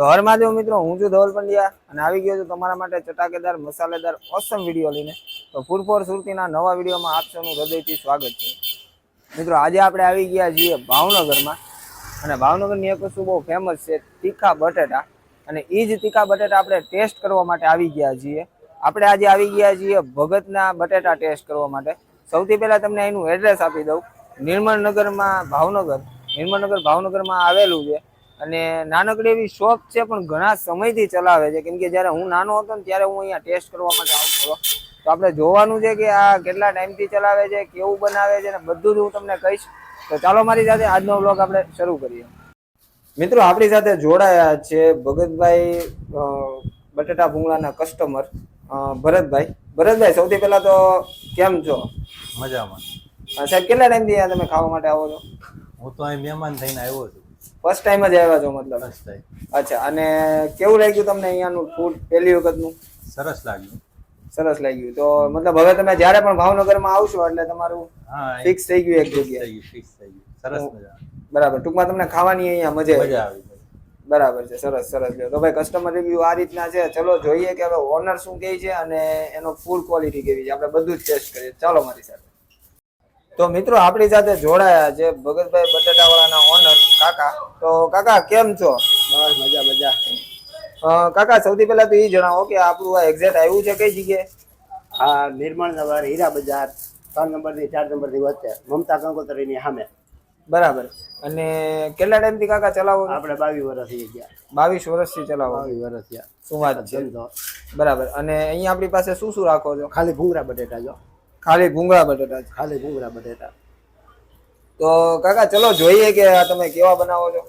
તો હર મહાદેવ મિત્રો, હું છું ધવલ પંડ્યા અને આવી ગયો છું તમારા માટે ચટાકેદાર, મસાલેદાર ઓસમ વીડિયો લઈને. તો ફૂરફોર સુરતીના નવા વિડીયોમાં આપ સૌનું હૃદયથી સ્વાગત છે. મિત્રો, આજે આપણે આવી ગયા છીએ ભાવનગરમાં. અને ભાવનગરની એક વસ્તુ બહુ ફેમસ છે, તીખા બટેટા. અને એ જ તીખા બટેટા આપણે ટેસ્ટ કરવા માટે આવી ગયા છીએ. આપણે આજે આવી ગયા છીએ ભગતના બટેટા ટેસ્ટ કરવા માટે. સૌથી પહેલાં તમને એનું એડ્રેસ આપી દઉં. નિર્મળનગરમાં ભાવનગર. નિર્મળનગર ભાવનગરમાં આવેલું છે. અને નાનકડી એવી શોપ છે પણ ઘણા સમયથી ચલાવે છે. કેમ કે જ્યારે હું નાનો હતો ને ત્યારે હું અહીંયા ટેસ્ટ કરવા માટે આવતો હતો તો આપણે જોવાનું છે કે આ કેટલા ટાઈમથી ચલાવે છે કેવું બનાવે છે ને બધું જ હું તમને કહીશ. તો ચાલો મારી સાથે આજનો બ્લોગ આપણે શરૂ કરીએ. મિત્રો આપણી સાથે જોડાયા છે ભગતભાઈ બટેટા ભૂંગળાના કસ્ટમર ભરતભાઈ. ભરતભાઈ સૌથી પહેલા તો કેમ છો? મજામાં. સાહેબ કેટલા ટાઈમથી અહીંયા તમે ખાવા માટે આવો છો? હું તો અહીં મહેમાન થઈને આવ્યો છું. ફર્સ્ટ ટાઈમ જ આવ્યા છો મતલબ? અચ્છા અને કેવું લાગ્યું તમને અહીંયાનું ફૂડ પહેલી વખતનું? સરસ લાગ્યું. સરસ લાગ્યું. તો મતલબ હવે તમે જ્યારે પણ ભાવનગરમાં આવશો એટલે તમારું ફિક્સ થઈ ગયું એક જગ્યાએ. ફિક્સ થઈ ગયું. સરસ મજા બરાબર. ટૂંકમાં તમને ખાવાની અહીંયા મજા મજા આવી. બરાબર છે. સરસ સરસ. તો ભાઈ કસ્ટમર રિવ્યુ આ રીતના છે. ચલો જોઈએ કે હવે ઓનર શું કહે છે અને એનો ફૂડ ક્વોલિટી કેવી છે. આપણે બધું જ ટેસ્ટ કરીએ. ચાલો મારી સાથે. તો મિત્રો આપણી સાથે જોડાયા છે ભગતભાઈ બટાટાવાળાના ઓનર કાકા. તો કાકા કેમ છો? બસ મજા મજા. કાકા સૌથી પહેલા તો એ જણાવો કે આપણું આ એક્ઝેક્ટ આવ્યું છે કઈ જગ્યાએ? આ નિર્માણ નગર હીરા બજાર ત્રણ નંબરથી ચાર નંબરથી વચ્ચે મમતા કંકોતરીની સામે. બરાબર. અને કેટલા ટાઈમથી કાકા ચલાવો આપણે બાવીસ વર્ષ થઈ ગયા. બાવીસ વર્ષથી ચલાવો. બાવીસ વર્ષ થયા શું વાત છે? બરાબર. અને અહીંયા આપણી પાસે શું શું રાખો છો? ખાલી ભૂંગરા બટેટા જો. ખાલી ભૂંગળા બટાટા. ખાલી ભૂંગળા બટેટા. તો કાકા ચલો જોઈએ કે આ તમે કેવા બનાવો છો?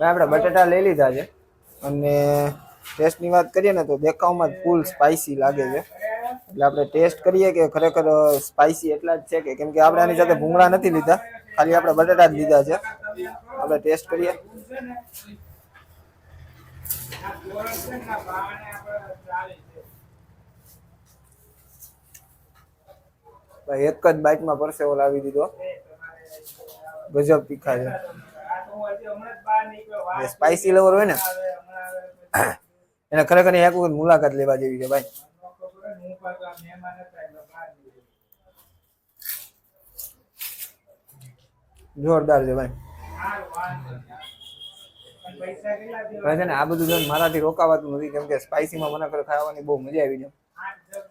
આપણે બટેટા લઈ લીધા છે. અને ટેસ્ટની વાત કરીએ ને તો દેખાવમાં જ ફૂલ સ્પાઇસી લાગે છે. એટલે આપણે ટેસ્ટ કરીએ કે ખરેખર સ્પાઇસી એટલા જ છે કે કેમ કે આપણે આની સાથે ભૂંગળા નથી લીધા. ખાલી આપણે બટેટા જ લીધા છે. આપણે ટેસ્ટ કરીએ. એક જ બાઇટમાં પરસેવો લાવી દીધો. ગજબ તીખા છે. સ્પાઈસી લવર હોય ને, એને ખરેખર એક વખત મુલાકાત લેવા જેવી છે, ભાઈ. જોરદાર છે ભાઈ. છે ને, આ બધું જોઈને મારાથી રોકાવાતું નથી, કેમ કે સ્પાઇસીમાં મને ખરેખર ખાવાની બહુ મજા આવી જાય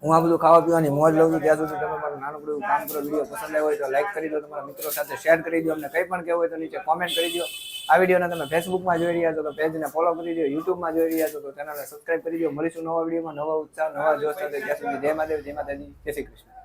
હું આ બધું ખાવા પીવાની મોજ લઉં છું, ત્યાં સુધી તમે મારું નાનકડું એવું કામ કરો, વીડિયો પસંદ આવ્યો હોય તો લાઈક કરી દો, તમારા મિત્રો સાથે શેર કરી દો, અમને કંઈ પણ કહેવું હોય તો નીચે કોમેન્ટ કરી દો. આ વિડીયોને તમે ફેસબુકમાં જોઈ રહ્યા છો તો પેજને ફોલો કરી દો યુટ્યુબમાં જોઈ રહ્યા છો તો ચેનલને સબસ્ક્રાઈબ કરી દો. મળીશું નવા વિડીયોમાં નવા ઉત્સાહ, નવા જોશ સાથે. સુધી જય માદેવ જય માતાજી, જય શ્રી કૃષ્ણ.